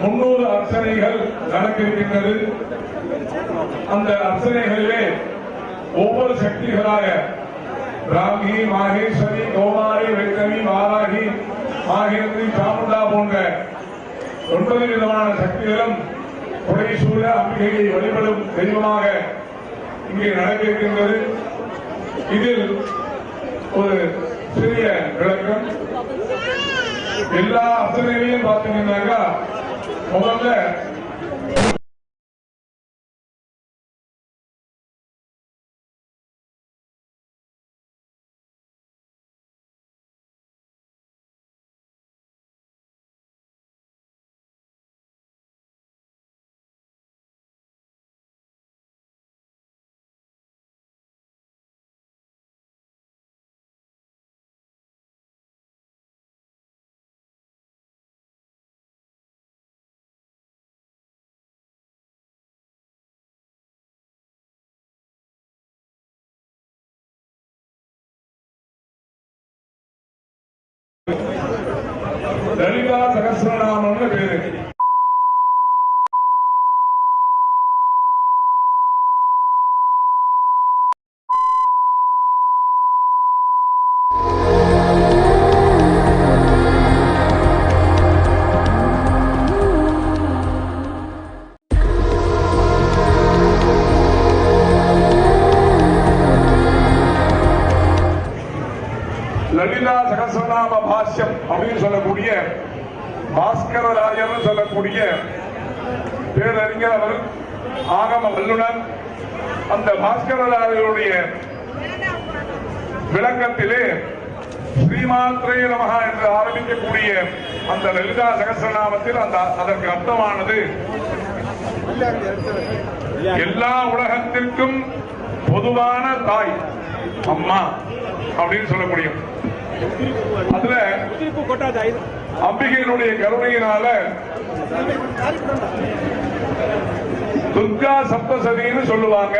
முன்னூறு அர்ச்சனைகள் நடக்க இருக்கின்றது அந்த அர்ச்சனைகளிலே ஒவ்வொரு சக்திகளாக ராகி மாகேஸ்வரி கோமாரி வெங்கவி வாராகி மாகேந்திரி சாமுண்டா போன்ற ஒன்பது விதமான சக்திகளும் புடைசூழ அம்பிகையை வழிபடும் தெய்வமாக இங்கே நடக்கிருக்கின்றது இதில் ஒரு சிறிய விளக்கம். எல்லா அர்ச்சனைகளையும் பார்த்தீங்கன்னாக்கா このね。லலிதா சகசிரநாமம்னு பேரு. லலிதா சகசிரநாம பாஷ்யம் அப்படின்னு சொல்லக்கூடிய பாஸ்கரராயர்னு சொல்லக்கூடிய பேரறிஞர் அவர் ஆகம வல்லுனர் அந்த பாஸ்கரராயருடைய விளக்கத்திலே ஸ்ரீமாத்ரே நமகா என்று ஆரம்பிக்கக்கூடிய அந்த லலிதா சகசிரநாமத்தில் அந்த அதற்கு அர்த்தமானது. எல்லா உலகத்திற்கும் பொதுவான தாய் அம்மா அப்படின்னு சொல்ல முடியும் அதுல அம்பிகையினுடைய கருணையினால துர்கா சப்தசதின்னு சொல்லுவாங்க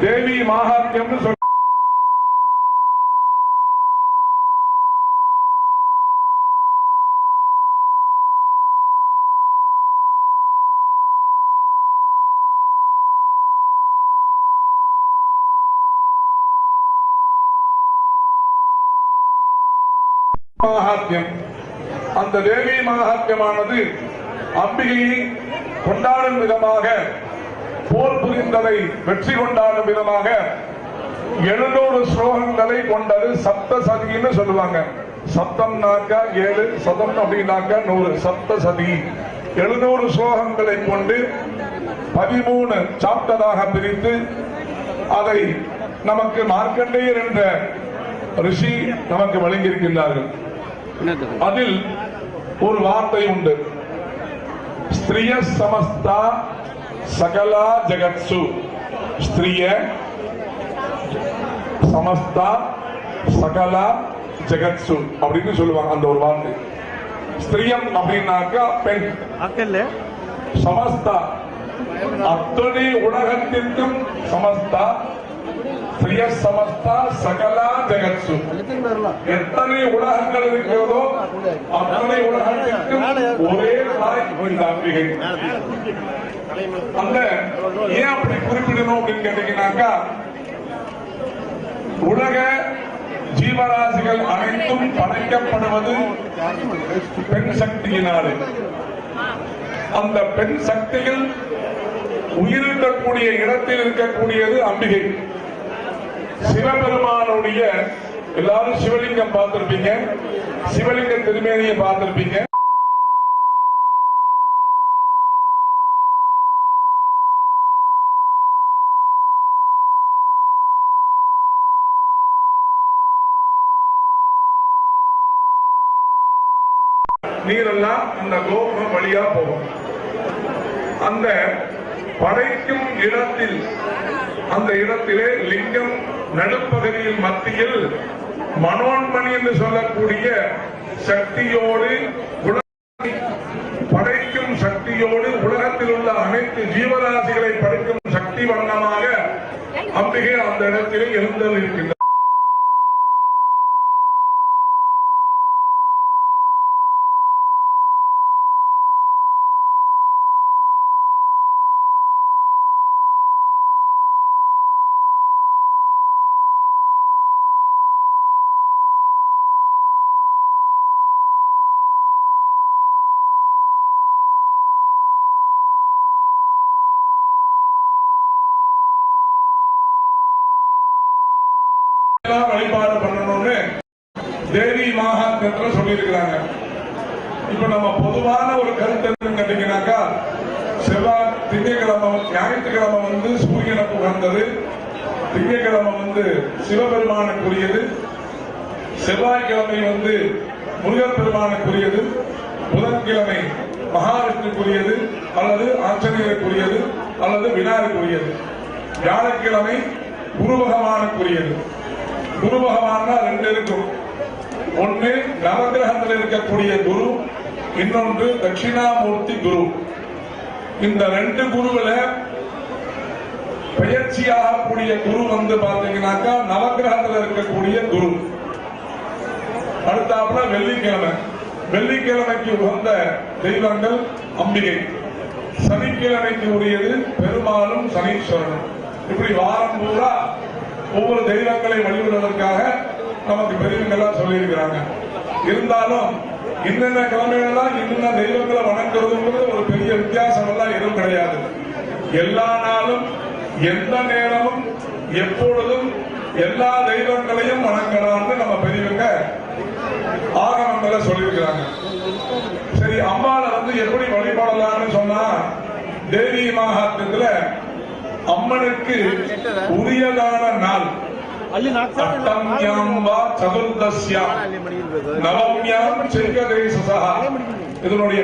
தேவி மகாத்மியம்னு சொல்ல மகாத்மியம் அந்த மகாத்மியமானது அம்பிகையை கொண்டாடும் விதமாக போர் புரிந்ததை வெற்றி கொண்டாடும் விதமாக எழுநூறு ஸ்லோகங்களை கொண்டது சப்த சதின்னு சொல்லுவாங்க சப்தம்னாக்கா ஏழு சதம் அப்படின்னாக்கா நூறு சப்த சதி எழுநூறு ஸ்லோகங்களை கொண்டு பதிமூணு சாப்டராக பிரித்து அதை நமக்கு மார்க்கண்டேயர் என்ற ரிஷி நமக்கு வழங்கியிருக்கின்றார்கள். அதில் ஒரு வார்த்தை உண்டு. ஸ்திரிய சமஸ்தா சகலா ஜெகத்சு. ஸ்திரிய சமஸ்தா சகலா ஜெகத்சு அப்படின்னு சொல்லுவாங்க அந்த ஒரு வார்த்தை. ஸ்திரியம் அப்படின்னாக்கா பெண். சமஸ்தா. அத்தனை உலகத்திற்கும் சமஸ்தா. ஸ்திரிய சமஸ்தா சகலா ஜெகத்சு. எத்தனை உலகங்கள் இருக்கிறதோ அத்தனை உலகத்திற்கும் ஒரே தாய் இந்த அம்பிகை அந்த ஏன் அப்படி குறிப்பிடணும் அப்படின்னு கேட்டீங்கன்னாக்கா உலக ஜீவராசிகள் அனைத்தும் படைக்கப்படுவது பெண் சக்தியினாலே. அந்த பெண் சக்திகள் உயிரிழக்கக்கூடிய இடத்தில் இருக்கக்கூடியது அம்பிகை. சிவபெருமானுடைய எல்லாரும் சிவலிங்கம் பார்த்திருப்பீங்க. சிவலிங்க திருமேனியை பார்த்திருப்பீங்க. நீரெல்லாம் அந்த கோபுரம் வழியா போகும். அந்த படைக்கும் இடத்தில் அந்த இடத்திலே லிங்கம் நடுப்பகுதியில் மத்தியில் மனோன்மணி என்று சொல்லக்கூடிய சக்தியோடு தான் வழிபாடு பண்ணணும்னு தேவி மாகாந்திரத்துல சொல்லியிருக்கிறாங்க. இப்ப நம்ம பொதுவான ஒரு கருத்து கேட்டீங்கன்னாக்கா செவ்வாய் திங்கக்கிழமை ஞாயிற்றுக்கிழமை வந்து சூரியனை உகந்தது திங்கக்கிழமை வந்து சிவபெருமானுக்குரியது. செவ்வாய்க்கிழமை வந்து முருகப்பெருமானுக்குரியது. புதன்கிழமை மகாவிஷ்ணுக்குரியது அல்லது ஆஞ்சநேயருக்குரியது அல்லது வினாருக்குரியது வியாழக்கிழமை குரு குரு பகவான்னா ரெண்டு இருக்கும். ஒன்று நவகிரகத்தில் இருக்கக்கூடிய குரு இன்னொன்று தட்சிணாமூர்த்தி குரு. இந்த ரெண்டு குருவில பயிற்சியாகக்கூடிய குரு வந்து பாத்தீங்கன்னாக்கா நவகிரகத்தில் இருக்கக்கூடிய குரு. அடுத்தாப்புல வெள்ளிக்கிழமை. வெள்ளிக்கிழமைக்கு உகந்த தெய்வங்கள் அம்பிகை. சனிக்கிழமைக்கு உரியது பெருமாளும் சனீஸ்வரனும். இப்படி வாரம் பூரா ஒவ்வொரு தெய்வங்களை வழிபடுவதற்காக நமக்கு பெரியவங்கெல்லாம் சொல்லியிருக்கிறாங்க. இருந்தாலும் இன்னென்ன கிழமைகள்லாம் இன்னென்ன தெய்வங்களை வணங்குறதுங்கிறது ஒரு பெரிய வித்தியாசம் எல்லாம் எதுவும் கிடையாது. எல்லா நாளும் எந்த நேரமும் எப்பொழுதும் எல்லா தெய்வங்களையும் வணங்கலாம்னு நம்ம பெரியவங்க ஆகமங்கள சொல்லியிருக்கிறாங்க. சரி அம்பாளை வந்து எப்படி வழிபடலாம்னு சொன்னா தேவி மகாத்மத்துல அம்மனுக்கு உரியதான நாள். சதுர்தசியாம் நவம்யாம் செங்கதேசா இதனுடைய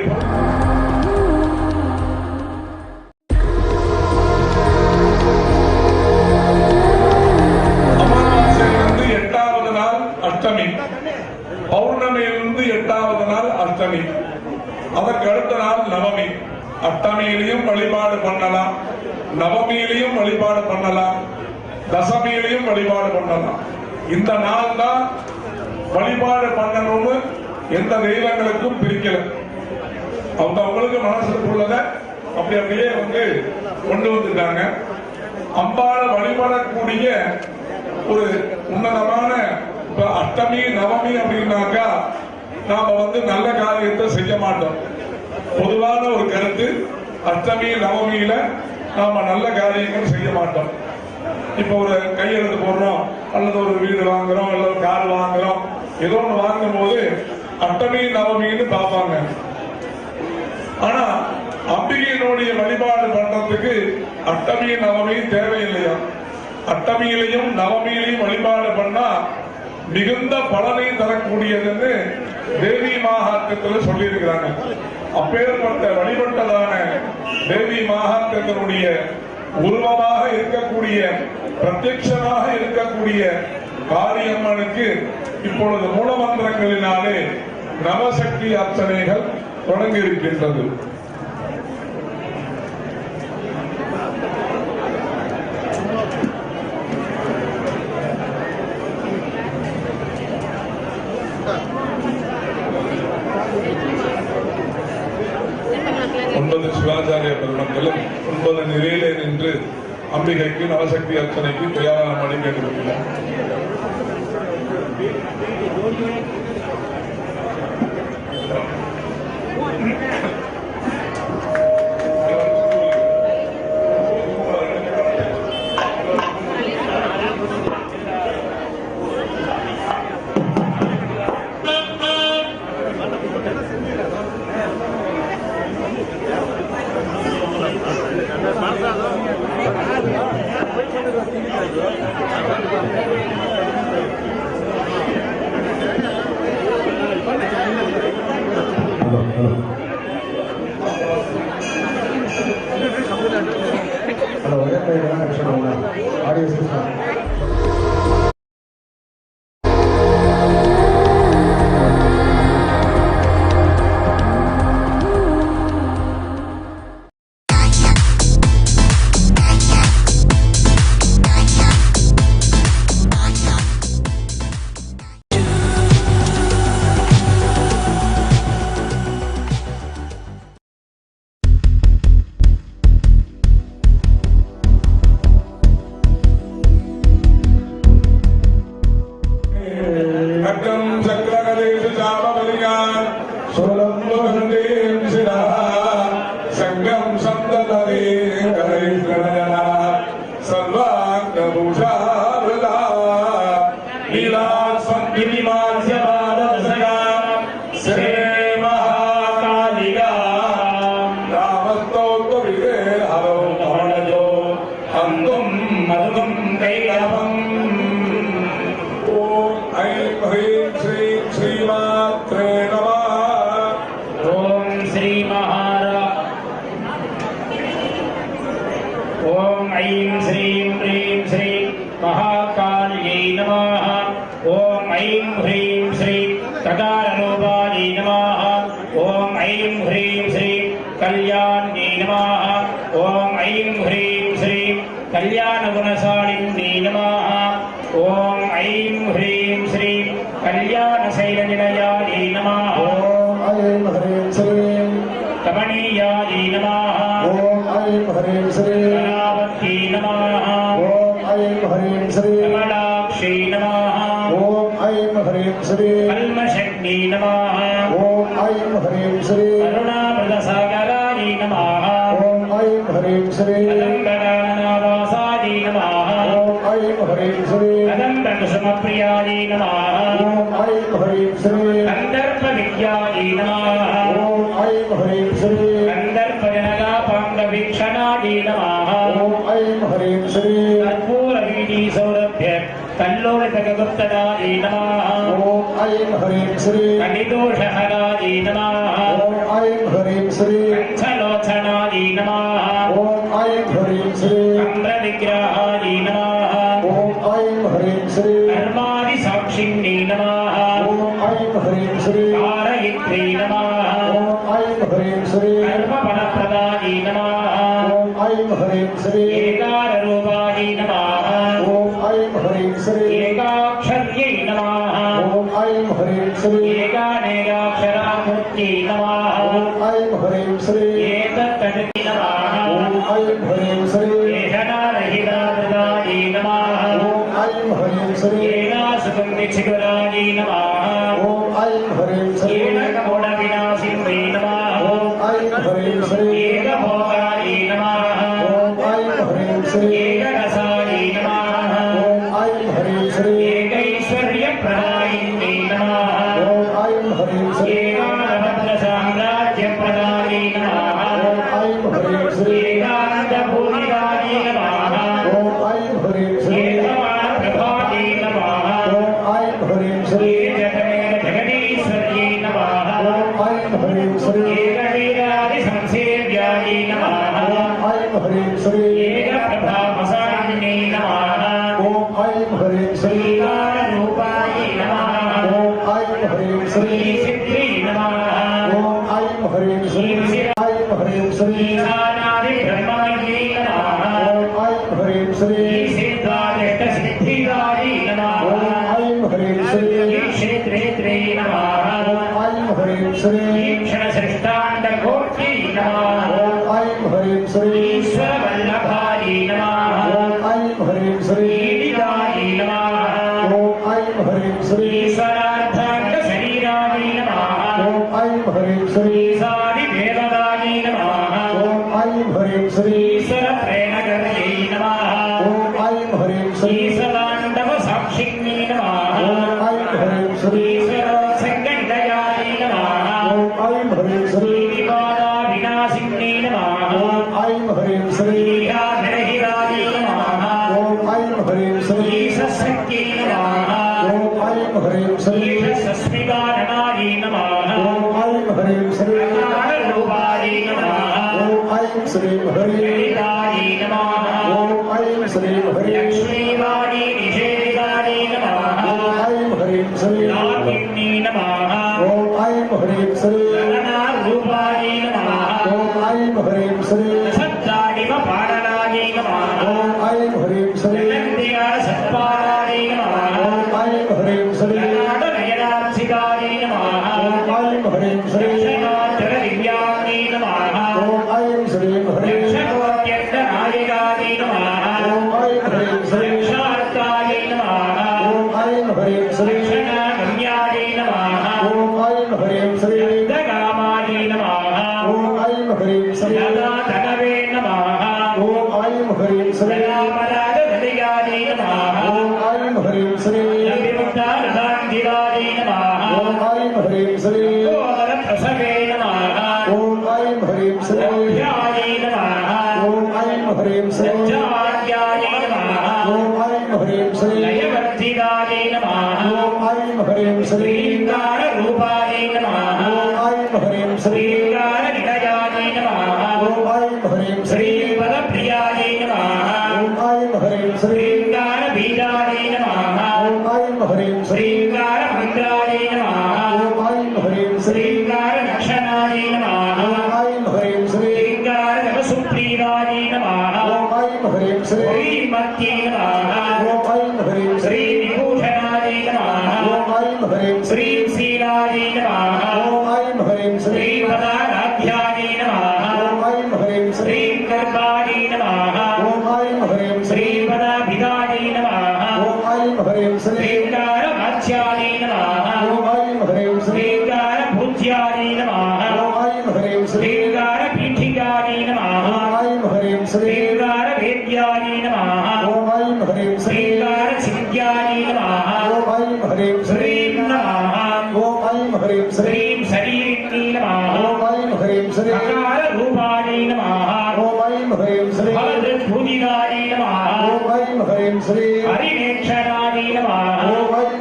அமாவாசையிலிருந்து எட்டாவது நாள் அஷ்டமி. பௌர்ணமியிலிருந்து எட்டாவது நாள் அஷ்டமி. அதற்கு அடுத்த நாள் நவமி. அட்டமியிலையும் வழிபாடு பண்ணலாம். நவமியிலையும் வழிபாடு பண்ணலாம். தசமியிலையும் வழிபாடு பண்ணலாம். இந்த நாள் தான் வழிபாடு பண்ணணும்னு எந்த தெய்வங்களுக்கும் பிரிக்கல. அவங்க அவங்களுக்கு மனசுக்குள்ளத அப்படி அப்படியே வந்து கொண்டு வந்துட்டாங்க அம்பாளை வழிபடக்கூடிய ஒரு உன்னதமான இப்ப அஷ்டமி நவமி அப்படின்னாக்கா நாம வந்து நல்ல காரியத்தை செய்ய மாட்டோம். பொதுவான ஒரு கருத்து அஷ்டமி நவமியில நாம நல்ல காரியங்கள் செய்ய மாட்டோம். இப்போ ஒரு கையெழுத்து போடுறோம் அல்லது ஒரு வீடு வாங்குறோம் அல்லது கார் வாங்குறோம் ஏதோ ஒன்று வாங்கும் போது அட்டமி நவமின்னு பார்ப்பாங்க. ஆனா அம்பிகையினுடைய வழிபாடு பண்றதுக்கு அட்டமி நவமி தேவையில்லையா? அட்டமியிலையும் நவமியிலையும் வழிபாடு பண்ணா மிகுந்த பலனை தரக்கூடியதுன்னு தேவி மகாத்மத்தில் சொல்லியிருக்கிறாங்க. அப்பேற்பட்ட வழிபட்டதான தேவி மகாத்மத்தினுடைய உருவமாக இருக்கக்கூடிய பிரத்யட்சமாக இருக்கக்கூடிய காரியம்மனுக்கு இப்பொழுது மூலமந்திரங்களினாலே நவசக்தி அர்ச்சனைகள் தொடங்கி இருக்கின்றது ஒன்பது சிவாச்சாரிய பெருமக்களும் ஒன்பது நிலையிலே நின்று அம்பிகைக்கு நவசக்தி அர்ச்சனைக்கு தயாரான மணி கேட்டிருக்கிறார் श्रीमहारा ॐ ऐं श्रीं ह्रीं श्रीं महा श्री कल्मषग्नी नमः ॐ ऐं ह्रीं श्री करुणामृतसागराय नमः ॐ ऐं ह्रीं श्री कदम्बगाननावासाय नमः ॐ ऐं ह्रीं श्री कदम्बकुसुमप्रियाय नमः ॐ ऐं ह्रीं श्री कन्दर्पविद्याय नमः ॐ ऐं ह्रीं श्री कन्दर्पजनकापाण्डवीक्षणाय नमः ॐ ऐं ह्रीं श्री कर्पूरवीणी सौरभ्य कल्लोलितकगुप्तदाय नमः Om Aim Harim Sri Om Aim Harim Om Aim Harim Sri Om Aim Harim Om Aim Harim Sri Om Aim Harim Om Aim Harim Sri Om Aim Harim Sri Om Aim Harim Sri Om Aim Om Aim Harim Sri Om Aim Harim Om Aim Harim Sri Om Aim ॐ ऐं ह्रीं श्रीं श्रीं हरिं श्रीवाणी निषेधिकारे नमः ॐ ऐं हरिं श्रीं लाकिन्नी नमः ॐ ऐं हरिं श्रीं गगनारूपाणि नमः ॐ ऐं हरिं श्रीं सत्ताडिव पाडनायै नमः ॐ ऐं हरिं श्रीं जगन्तिया सत्पादायै नमः ॐ ऐं हरिं श्रीं गगनाटनयनाक्षिकायै नमः ॐ ऐं हरिं श्रीं Three.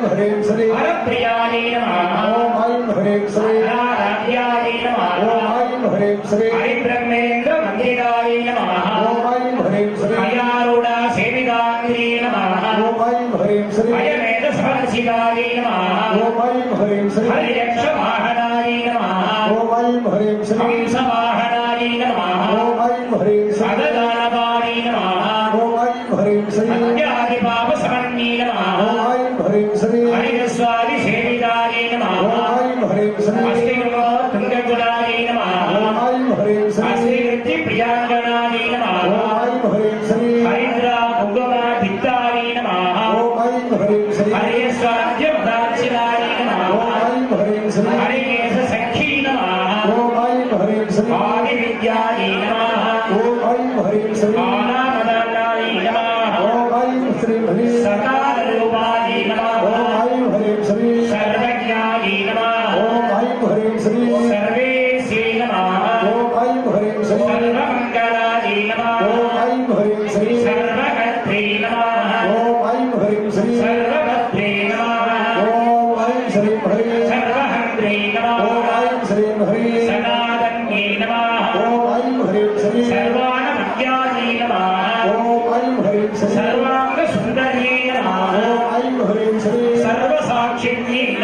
హ్రీం శ్రీ హరప్రియాయే నమః ఓం ఐం హ్రీం శ్రీ ఆరాధ్యాయే నమః ఓం ఐం హ్రీం శ్రీ హరిబ్రహ్మేంద్ర మందిరాయే నమః ఓం ఐం శ్రీ అయారుడ సేవికాంగ్రే నమః ఓం ఐం శ్రీ అయమేద సమర్శికాయే నమః ఓం ఐం హ్రీం శ్రీ హరియక్ష వాహనాయే నమః ఓం ఐం శ్రీ హంస వాహనాయే నమః ఓం ఐం శ్రీ అగదాన सभी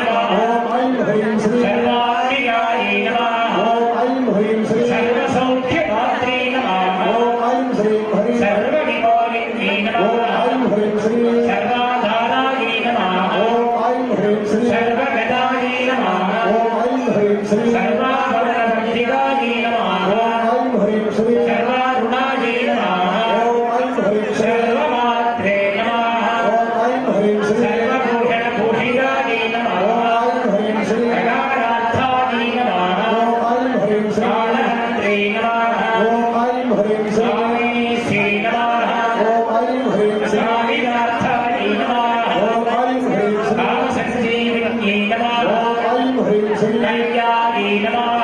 我们红军 Thank you.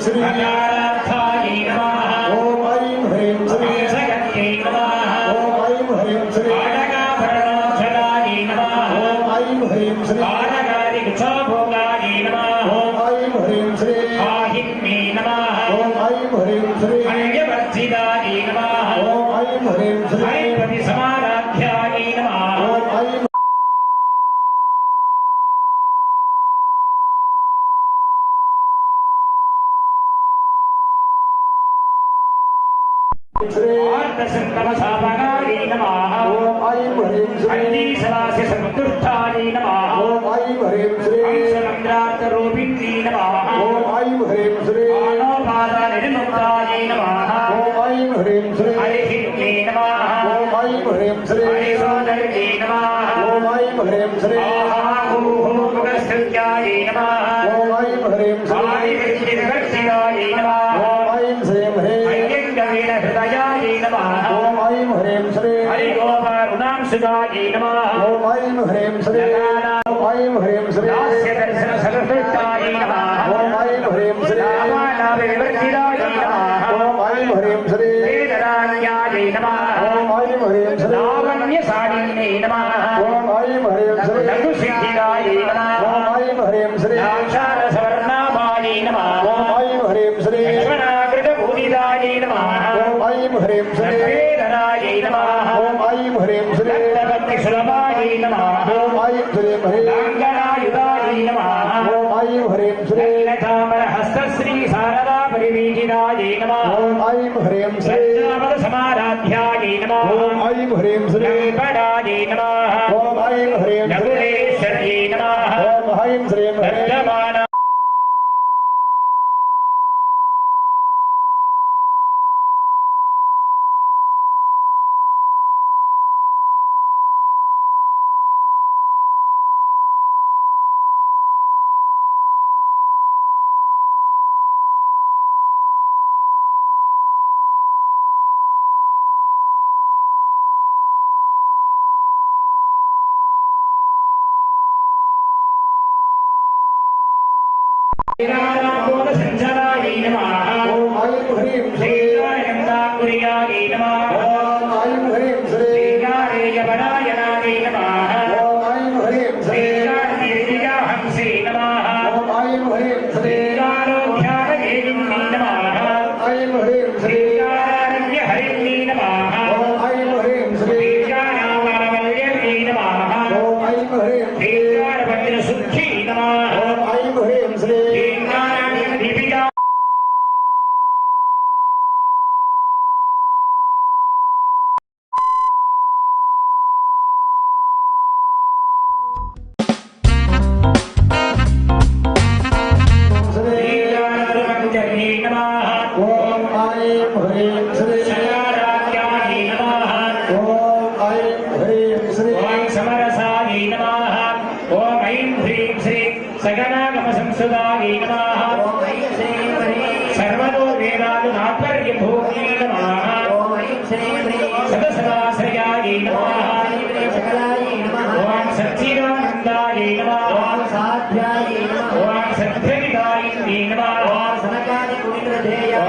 श्री रूपिणी नमः ओम ऐं ह्रीं श्री आनोपादा निर्मुक्तायै नमः ओम ऐं ह्रीं श्री हरिहिन्ने नमः ओम ऐं ह्रीं श्री हरिसोदरिणे नमः ओम ऐं ह्रीं श्री आहाहुहुमुखस्थित्यायै नमः ओम ऐं ह्रीं श्री आदिविद्यविवर्षिणायै नमः ओम ऐं श्रीं ह्रीं हरिङ्गवीण हृदयायै नमः ओम ऐं ह्रीं श्री हरिगोपारुणां सुगायै नमः ओम ऐं ह्रीं श्री ऐं ह्रीम श्री दर्शन सर्वभूताय नमः ओम ऐं ह्रीम श्री रामानाविवर्तिताय नमः ओम ओम ह्रीम श्री वेदराण्याय नमः ओम ऐं ह्रीम श्री लावण्यसारिण्ये नमः ऐं ह्रीं श्री नमः ॐ ऐं ह्रीं श्री नमः ॐ ऐं श्रीं ह्रीं